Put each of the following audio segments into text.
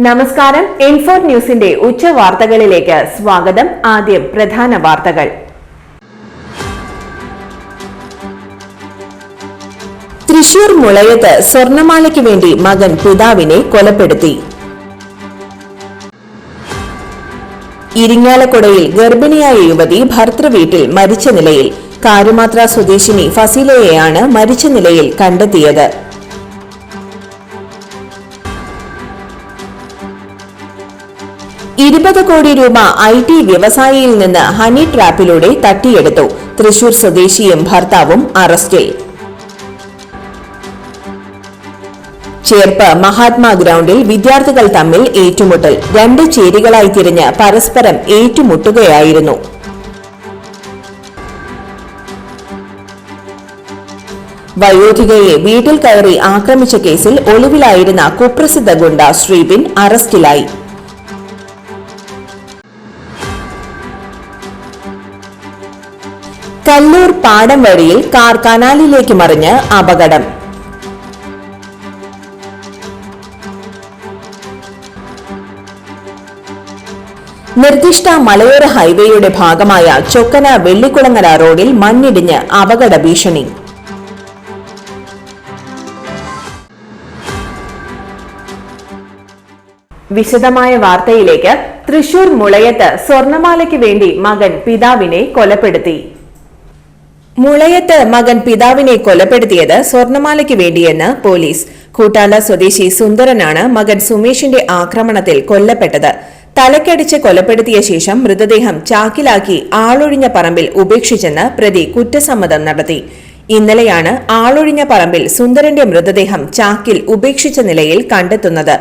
നമസ്കാരം. ഇൻഫോർ ന്യൂസിന്റെ ഉച്ച വാർത്തകളിലേക്ക് സ്വാഗതം. ആദ്യം പ്രധാന വാർത്തകൾ. തൃശൂർ മുളയത്ത് സ്വർണമാലയ്ക്ക് വേണ്ടി മകൻ പിതാവിനെ കൊലപ്പെടുത്തി. ഇരിങ്ങാലക്കുടയിൽ ഗർഭിണിയായ യുവതി ഭർത്തൃവീട്ടിൽ മരിച്ച നിലയിൽ. കാരുമാത്ര സ്വദേശിനി ഫസീലയെയാണ് മരിച്ച നിലയിൽ കണ്ടെത്തിയത്. ഇരുപത് കോടി രൂപ ഐ ടി വ്യവസായിയിൽ നിന്ന് ഹണി ട്രാപ്പിലൂടെ തട്ടിയെടുത്തു. തൃശൂർ സ്വദേശിയും ഭർത്താവും അറസ്റ്റിൽ. ചേർപ്പ് മഹാത്മാ ഗ്രൗണ്ടിൽ വിദ്യാർത്ഥികൾ തമ്മിൽ ഏറ്റുമുട്ടൽ. രണ്ട് ചേരികളായി തിരിഞ്ഞ് പരസ്പരം ഏറ്റുമുട്ടുകയായിരുന്നു. വയോധികയെ വീട്ടിൽ കയറി ആക്രമിച്ച കേസിൽ ഒളിവിലായിരുന്ന കുപ്രസിദ്ധ ഗുണ്ട ശ്രീബിൻ അറസ്റ്റിലായി. പാടം വഴിയിൽ കാർ കനാലിലേക്ക് മറിഞ്ഞ് അപകടം. നിർദ്ദിഷ്ട മലയോര ഹൈവേയുടെ ഭാഗമായ ചൊക്കന വെള്ളിക്കുളങ്ങര റോഡിൽ മണ്ണിടിഞ്ഞ് അപകട ഭീഷണി. വിശദമായ വാർത്തയിലേക്ക് തൃശൂർ മുളയത്ത് സ്വർണമാലയ്ക്ക് വേണ്ടി മകൻ പിതാവിനെ കൊലപ്പെടുത്തി. മുളയത്ത് മകൻ പിതാവിനെ കൊലപ്പെടുത്തിയത് സ്വർണമാലയ്ക്ക് വേണ്ടിയെന്ന് പോലീസ്. കൂട്ടാല സ്വദേശി സുന്ദരനാണ് മകൻ സുമേഷിന്റെ ആക്രമണത്തിൽ കൊല്ലപ്പെട്ടത്. തലക്കടിച്ച് കൊലപ്പെടുത്തിയ ശേഷം മൃതദേഹം ചാക്കിലാക്കി ആളൊഴിഞ്ഞ പറമ്പിൽ ഉപേക്ഷിച്ചെന്ന് പ്രതി കുറ്റസമ്മതം നടത്തി. ഇന്നലെയാണ് ആളൊഴിഞ്ഞ പറമ്പിൽ സുന്ദരന്റെ മൃതദേഹം ചാക്കിൽ ഉപേക്ഷിച്ച നിലയിൽ കണ്ടെത്തുന്നത്.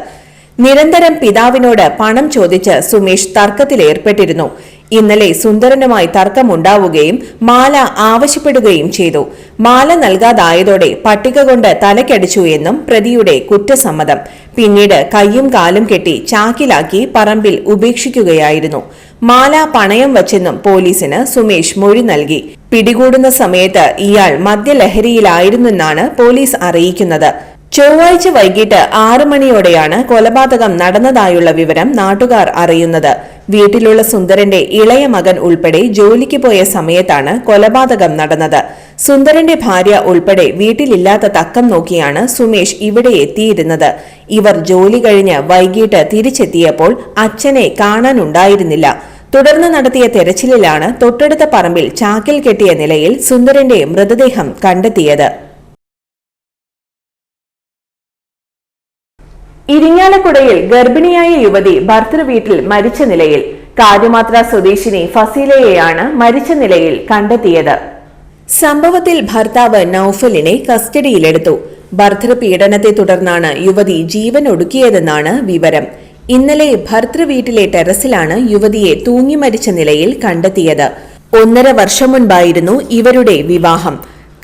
നിരന്തരം പിതാവിനോട് പണം ചോദിച്ച് സുമേഷ് തർക്കത്തിലേർപ്പെട്ടിരുന്നു. ഇന്നലെ സുന്ദരനുമായി തർക്കമുണ്ടാവുകയും മാല ആവശ്യപ്പെടുകയും ചെയ്തു. മാല നൽകാതായതോടെ പട്ടിക കൊണ്ട് തലക്കടിച്ചു എന്നും പ്രതിയുടെ കുറ്റസമ്മതം. പിന്നീട് കയ്യും കാലും കെട്ടി ചാക്കിലാക്കി പറമ്പിൽ ഉപേക്ഷിക്കുകയായിരുന്നു. മാല പണയം വച്ചെന്നും പോലീസിന് സുമേഷ് മൊഴി നൽകി. പിടികൂടുന്ന സമയത്ത് ഇയാൾ മദ്യലഹരിയിലായിരുന്നെന്നാണ് പോലീസ് അറിയിക്കുന്നത്. ചൊവ്വാഴ്ച വൈകിട്ട് ആറു മണിയോടെയാണ് കൊലപാതകം നടന്നതായുള്ള വിവരം നാട്ടുകാർ അറിയുന്നത്. വീട്ടിലുള്ള സുന്ദരന്റെ ഇളയ മകൻ ഉൾപ്പെടെ ജോലിക്ക് പോയ സമയത്താണ് കൊലപാതകം നടന്നത്. സുന്ദരന്റെ ഭാര്യ ഉൾപ്പെടെ വീട്ടിലില്ലാത്ത തക്കം നോക്കിയാണ് സുമേഷ് ഇവിടെ എത്തിയിരുന്നത്. ഇവർ ജോലി കഴിഞ്ഞ് വൈകിട്ട് തിരിച്ചെത്തിയപ്പോൾ അച്ഛനെ കാണാനുണ്ടായിരുന്നില്ല. തുടർന്ന് നടത്തിയ തെരച്ചിലിലാണ് തൊട്ടടുത്ത പറമ്പിൽ ചാക്കിൽ കെട്ടിയ നിലയിൽ സുന്ദരന്റെ മൃതദേഹം കണ്ടെത്തിയത്. ഇരിങ്ങാലക്കുടയിൽ ഗർഭിണിയായ യുവതി ഭർത്തൃ വീട്ടിൽ മരിച്ച നിലയിൽ. കാര്യമാത്ര സ്വദേശിനി ഫസീലയെയാണ് മരിച്ച നിലയിൽ കണ്ടെത്തിയത്. സംഭവത്തിൽ ഭർത്താവ് നൌഫലിനെ കസ്റ്റഡിയിലെടുത്തു. ഭർത്തൃപീഡനത്തെ തുടർന്നാണ് യുവതി ജീവൻ ഒടുക്കിയതെന്നാണ് വിവരം. ഇന്നലെ ഭർത്തൃ വീട്ടിലെ ടെറസിലാണ് യുവതിയെ തൂങ്ങി മരിച്ച നിലയിൽ കണ്ടെത്തിയത്. ഒന്നര വർഷം മുൻപായിരുന്നു ഇവരുടെ വിവാഹം.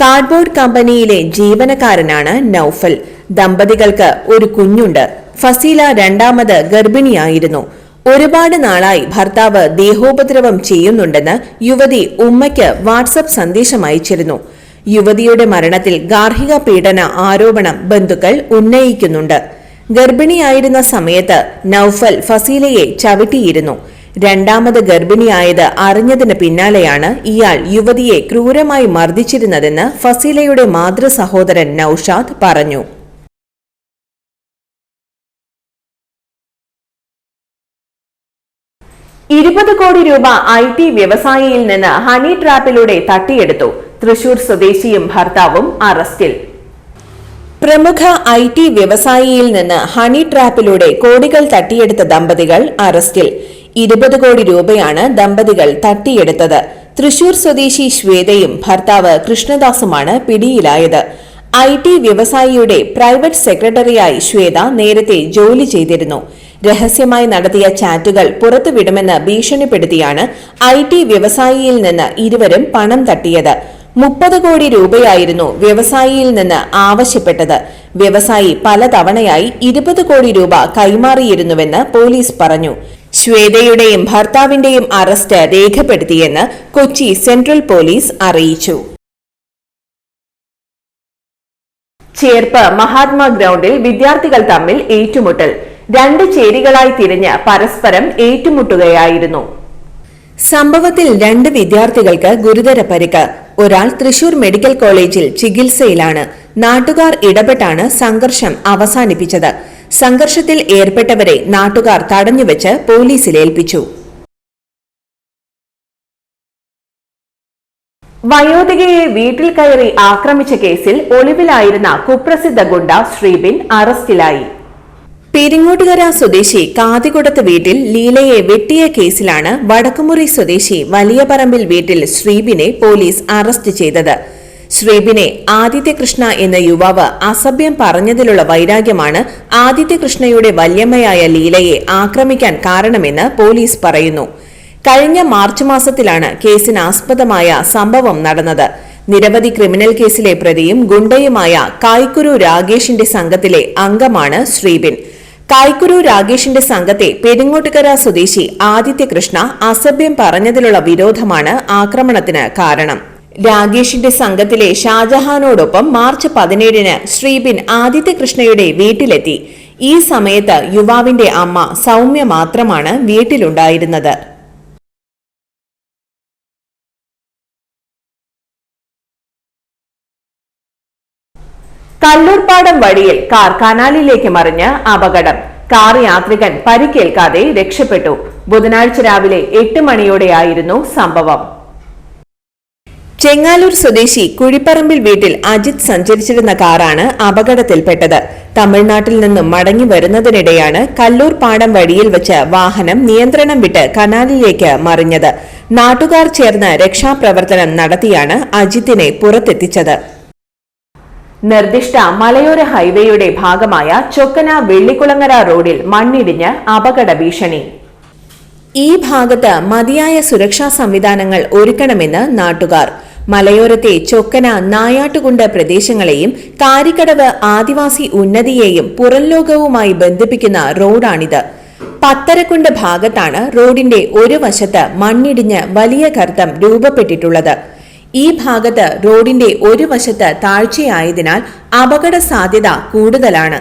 കാർഡ്ബോർഡ് കമ്പനിയിലെ ജീവനക്കാരനാണ് നൌഫൽ. ദമ്പതികൾക്ക് ഒരു കുഞ്ഞുണ്ട്. ഫസീല രണ്ടാമത് ഗർഭിണിയായിരുന്നു. ഒരുപാട് നാളായി ഭർത്താവ് ദേഹോപദ്രവം ചെയ്യുന്നുണ്ടെന്ന് യുവതി ഉമ്മയ്ക്ക് വാട്സപ്പ് സന്ദേശം അയച്ചിരുന്നു. യുവതിയുടെ മരണത്തിൽ ഗാർഹിക പീഡന ആരോപണം ബന്ധുക്കൾ ഉന്നയിക്കുന്നുണ്ട്. ഗർഭിണിയായിരുന്ന സമയത്ത് നൌഫൽ ഫസീലയെ ചവിട്ടിയിരുന്നു. രണ്ടാമത് ഗർഭിണിയായത് അറിഞ്ഞതിന് പിന്നാലെയാണ് ഇയാൾ യുവതിയെ ക്രൂരമായി മർദ്ദിച്ചിരുന്നതെന്ന് ഫസീലയുടെ മാതൃ സഹോദരൻ നൌഷാദ് പറഞ്ഞു. ഇരുപത് കോടി രൂപ ഐ ടി വ്യവസായിയിൽ നിന്ന് ഹണി ട്രാപ്പിലൂടെ തട്ടിയെടുത്തു. തൃശൂർ സ്വദേശിയും ഭർത്താവും അറസ്റ്റിൽ. പ്രമുഖ ഐ ടി വ്യവസായിയിൽ നിന്ന് ഹണി ട്രാപ്പിലൂടെ കോടികൾ തട്ടിയെടുത്ത ദമ്പതികൾ അറസ്റ്റിൽ. ഇരുപത് കോടി രൂപയാണ് ദമ്പതികൾ തട്ടിയെടുത്തത്. തൃശൂർ സ്വദേശി ശ്വേതയും ഭർത്താവ് കൃഷ്ണദാസുമാണ് പിടിയിലായത്. ഐ ടി വ്യവസായിയുടെ പ്രൈവറ്റ് സെക്രട്ടറിയായി ശ്വേത നേരത്തെ ജോലി ചെയ്തിരുന്നു. രഹസ്യമായി നടത്തിയ ചാറ്റുകൾ പുറത്തുവിടുമെന്ന് ഭീഷണിപ്പെടുത്തിയാണ് ഐ ടി വ്യവസായിയിൽ നിന്ന് ഇരുവരും പണം തട്ടിയത്. മുപ്പത് കോടി രൂപയായിരുന്നു വ്യവസായിയിൽ നിന്ന് ആവശ്യപ്പെട്ടത്. വ്യവസായി പലതവണയായി ഇരുപത് കോടി രൂപ കൈമാറിയിരുന്നുവെന്ന് പോലീസ് പറഞ്ഞു. ശ്വേതയുടെയും ഭർത്താവിന്റെയും അറസ്റ്റ് രേഖപ്പെടുത്തിയെന്ന് കൊച്ചി സെൻട്രൽ പോലീസ് അറിയിച്ചു. ചേർപ്പ് മഹാത്മാ ഗ്രൗണ്ടിൽ വിദ്യാർത്ഥികൾ തമ്മിൽ ഏറ്റുമുട്ടൽ. രണ്ട് ചേരികളായി തിരിഞ്ഞ് പരസ്പരം ഏറ്റുമുട്ടുകയായിരുന്നു. സംഭവത്തിൽ രണ്ട് വിദ്യാർത്ഥികൾക്ക് ഗുരുതര പരിക്ക്. ഒരാൾ തൃശൂർ മെഡിക്കൽ കോളേജിൽ ചികിത്സയിലാണ്. നാട്ടുകാർ ഇടപെട്ടാണ് സംഘർഷം അവസാനിപ്പിച്ചത്. സംഘർഷത്തിൽ ഏർപ്പെട്ടവരെ നാട്ടുകാർ തടഞ്ഞുവെച്ച് പോലീസിലേൽപ്പിച്ചു. വയോധികയെ വീട്ടിൽ കയറി ആക്രമിച്ച കേസിൽ ഒളിവിലായിരുന്ന കുപ്രസിദ്ധ ഗുണ്ട ശ്രീബിൻ അറസ്റ്റിലായി. പെരിങ്ങോട്ടുകര സ്വദേശി കാതികുടത്ത് വീട്ടിൽ ലീലയെ വെട്ടിയ കേസിലാണ് വടക്കുമുറി സ്വദേശി വലിയ പറമ്പിൽ വീട്ടിൽ ശ്രീബിനെ പോലീസ് അറസ്റ്റ് ചെയ്തത്. ശ്രീബിനെ ആദിത്യകൃഷ്ണ എന്ന യുവാവ് അസഭ്യം പറഞ്ഞതിലുള്ള വൈരാഗ്യമാണ് ആദിത്യകൃഷ്ണയുടെ വല്യമ്മയായ ലീലയെ ആക്രമിക്കാൻ കാരണമെന്ന് പോലീസ് പറയുന്നു. കഴിഞ്ഞ മാർച്ച് മാസത്തിലാണ് കേസിനാസ്പദമായ സംഭവം നടന്നത്. നിരവധി ക്രിമിനൽ കേസിലെ പ്രതിയും ഗുണ്ടയുമായ കായ്ക്കുരു രാഗേഷിന്റെ സംഘത്തിലെ അംഗമാണ് ശ്രീബിൻ. കായ്ക്കുരു രാഗേഷിന്റെ സംഘത്തെ പെരിങ്ങോട്ടുകര സ്വദേശി ആദിത്യകൃഷ്ണ അസഭ്യം പറഞ്ഞതിലുള്ള വിരോധമാണ് ആക്രമണത്തിന് കാരണം. രാഗേഷിന്റെ സംഘത്തിലെ ഷാജഹാനോടൊപ്പം മാർച്ച് പതിനേഴിന് ശ്രീബിൻ ആദിത്യകൃഷ്ണയുടെ വീട്ടിലെത്തി. ഈ സമയത്ത് യുവാവിന്റെ അമ്മ സൗമ്യ മാത്രമാണ് വീട്ടിലുണ്ടായിരുന്നത്. കല്ലൂർപ്പാടം വഴിയിൽ കാർ കനാലിലേക്ക് മറിഞ്ഞ് അപകടം. കാർ യാത്രികൻ പരിക്കേൽക്കാതെ രക്ഷപ്പെട്ടു. ബുധനാഴ്ച രാവിലെ എട്ട് മണിയോടെയായിരുന്നു സംഭവം. ചെങ്ങാലൂർ സ്വദേശി കുഴിപ്പറമ്പിൽ വീട്ടിൽ അജിത് സഞ്ചരിച്ചിരുന്ന കാറാണ് അപകടത്തിൽപ്പെട്ടത്. തമിഴ്നാട്ടിൽ നിന്നും മടങ്ങി വരുന്നതിനിടെയാണ് കല്ലൂർ പാടം വഴിയിൽ വെച്ച് വാഹനം നിയന്ത്രണം വിട്ട് കനാലിലേക്ക് മറിഞ്ഞത്. നാട്ടുകാർ ചേർന്ന് രക്ഷാപ്രവർത്തനം നടത്തിയാണ് അജിത്തിനെ പുറത്തെത്തിച്ചത്. നിർദ്ദിഷ്ട മലയോര ഹൈവേയുടെ ഭാഗമായ ചൊക്കന വെള്ളിക്കുളങ്ങര റോഡിൽ മണ്ണിടിഞ്ഞ് അപകട ഭീഷണി. ഈ ഭാഗത്ത് മതിയായ സുരക്ഷാ സംവിധാനങ്ങൾ ഒരുക്കണമെന്ന് നാട്ടുകാർ. മലയോരത്തെ ചൊക്കന നായാട്ടുകുണ്ട് പ്രദേശങ്ങളെയും കാരിക്കടവ് ആദിവാസി ഉന്നതിയെയും പുറംലോകവുമായി ബന്ധിപ്പിക്കുന്ന റോഡാണിത്. പത്തരക്കുണ്ട് ഭാഗത്താണ് റോഡിന്റെ ഒരു വശത്ത് മണ്ണിടിഞ്ഞ് വലിയ കർത്തം രൂപപ്പെട്ടിട്ടുള്ളത്. ഈ ഭാഗത്ത് റോഡിന്റെ ഒരു വശത്ത് താഴ്ചയായതിനാൽ അപകട സാധ്യത കൂടുതലാണ്.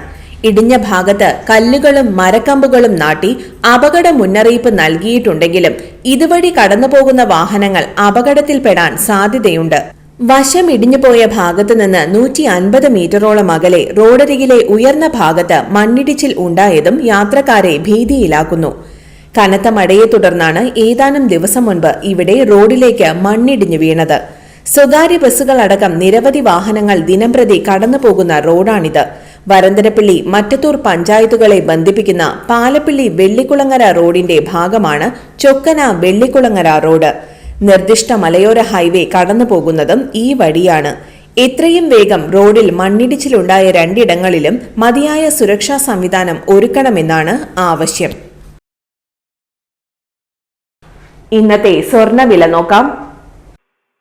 ഇടിഞ്ഞ ഭാഗത്ത് കല്ലുകളും മരക്കമ്പുകളും നാട്ടി അപകട മുന്നറിയിപ്പ് നൽകിയിട്ടുണ്ടെങ്കിലും ഇതുവഴി കടന്നുപോകുന്ന വാഹനങ്ങൾ അപകടത്തിൽപ്പെടാൻ സാധ്യതയുണ്ട്. വശം ഇടിഞ്ഞുപോയ ഭാഗത്ത് നിന്ന് നൂറ്റി അൻപത് മീറ്ററോളം അകലെ റോഡരികിലെ ഉയർന്ന ഭാഗത്ത് മണ്ണിടിച്ചിൽ ഉണ്ടായതും യാത്രക്കാരെ ഭീതിയിലാക്കുന്നു. കനത്ത മഴയെ തുടർന്നാണ് ഏതാനും ദിവസം മുൻപ് ഇവിടെ റോഡിലേക്ക് മണ്ണിടിഞ്ഞു വീണത്. സ്വകാര്യ ബസ്സുകളടക്കം നിരവധി വാഹനങ്ങൾ ദിനംപ്രതി കടന്നുപോകുന്ന റോഡാണിത്. വരന്തരപ്പള്ളി മറ്റത്തൂർ പഞ്ചായത്തുകളെ ബന്ധിപ്പിക്കുന്ന പാലപ്പിള്ളി വെള്ളിക്കുളങ്ങര റോഡിന്റെ ഭാഗമാണ് ചൊക്കന വെള്ളിക്കുളങ്ങര റോഡ്. നിർദ്ദിഷ്ട മലയോര ഹൈവേ കടന്നുപോകുന്നതും ഈ വഴിയാണ്. എത്രയും വേഗം റോഡിൽ മണ്ണിടിച്ചിലുണ്ടായ രണ്ടിടങ്ങളിലും മതിയായ സുരക്ഷാ സംവിധാനം ഒരുക്കണമെന്നാണ് ആവശ്യം. ഇന്നത്തെ സ്വർണവില നോക്കാം.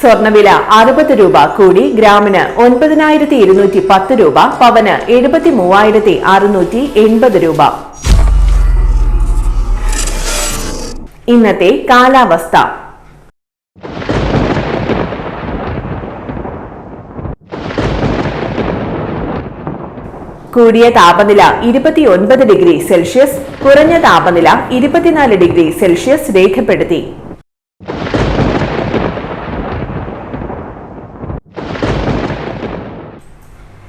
സ്വർണവില അറുപത് രൂപ കൂടി ഗ്രാമിന് ഒൻപതിനായിരത്തി ഇരുന്നൂറ്റി പത്ത് രൂപ പവന് എഴുപത്തി മൂവായിരത്തി അറുന്നൂറ്റി എൺപത് രൂപ. ഇന്നത്തെ കാലാവസ്ഥ. കൂടിയ താപനില ഇരുപത്തിയൊൻപത് ഡിഗ്രി സെൽഷ്യസ് കുറഞ്ഞ താപനില ഇരുപത്തിനാല് ഡിഗ്രി സെൽഷ്യസ് രേഖപ്പെടുത്തി.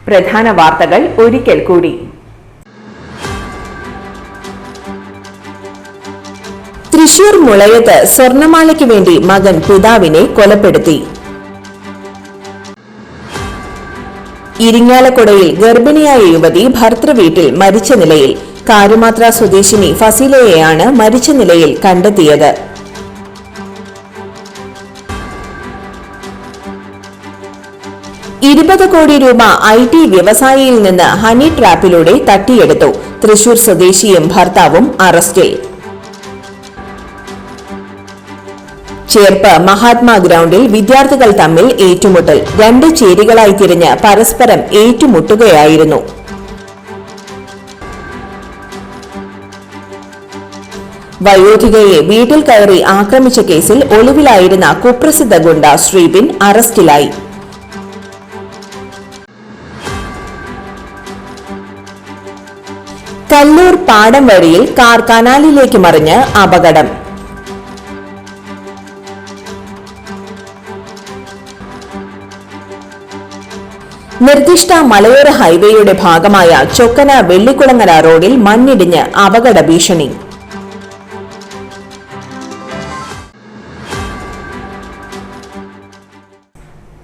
പ്രധാന വാർത്തകൾ ഒരിക്കൽ കൂടി. തൃശൂർ മുളയത്ത് സ്വർണമാലയ്ക്ക് വേണ്ടി മകൻ പിതാവിനെ കൊലപ്പെടുത്തി. ഇരിങ്ങാലക്കുടയിൽ ഗർഭിണിയായ യുവതി ഭർത്തൃവീട്ടിൽ മരിച്ച നിലയിൽ. കാരുമാത്ര സ്വദേശിനി ഫസീലയെയാണ് മരിച്ച നിലയിൽ കണ്ടെത്തിയത്. ഇരുപത് കോടി രൂപ ഐ ടി വ്യവസായിയിൽ നിന്ന് ഹണി ട്രാപ്പിലൂടെ തട്ടിയെടുത്തു. തൃശൂർ സ്വദേശിയും ഭർത്താവും അറസ്റ്റിൽ. ചേർപ്പ് മഹാത്മാ ഗ്രൗണ്ടിൽ വിദ്യാർത്ഥികൾ തമ്മിൽ ഏറ്റുമുട്ടൽ. രണ്ട് ചേരികളായി തിരിഞ്ഞ് പരസ്പരം ഏറ്റുമുട്ടുകയായിരുന്നു. വയോധികയെ വീട്ടിൽ കയറി ആക്രമിച്ച കേസിൽ ഒളിവിലായിരുന്ന കുപ്രസിദ്ധ ഗുണ്ട ശ്രീബിൻ അറസ്റ്റിലായി. കല്ലൂർ പാടം വഴിയിൽ കാർ കനാലിലേക്ക് മറിഞ്ഞ് അപകടം. നിർദ്ദിഷ്ട മലയോര ഹൈവേയുടെ ഭാഗമായ ചൊക്കന വെള്ളിക്കുളങ്ങര റോഡിൽ മണ്ണിടിഞ്ഞ് അപകട ഭീഷണി.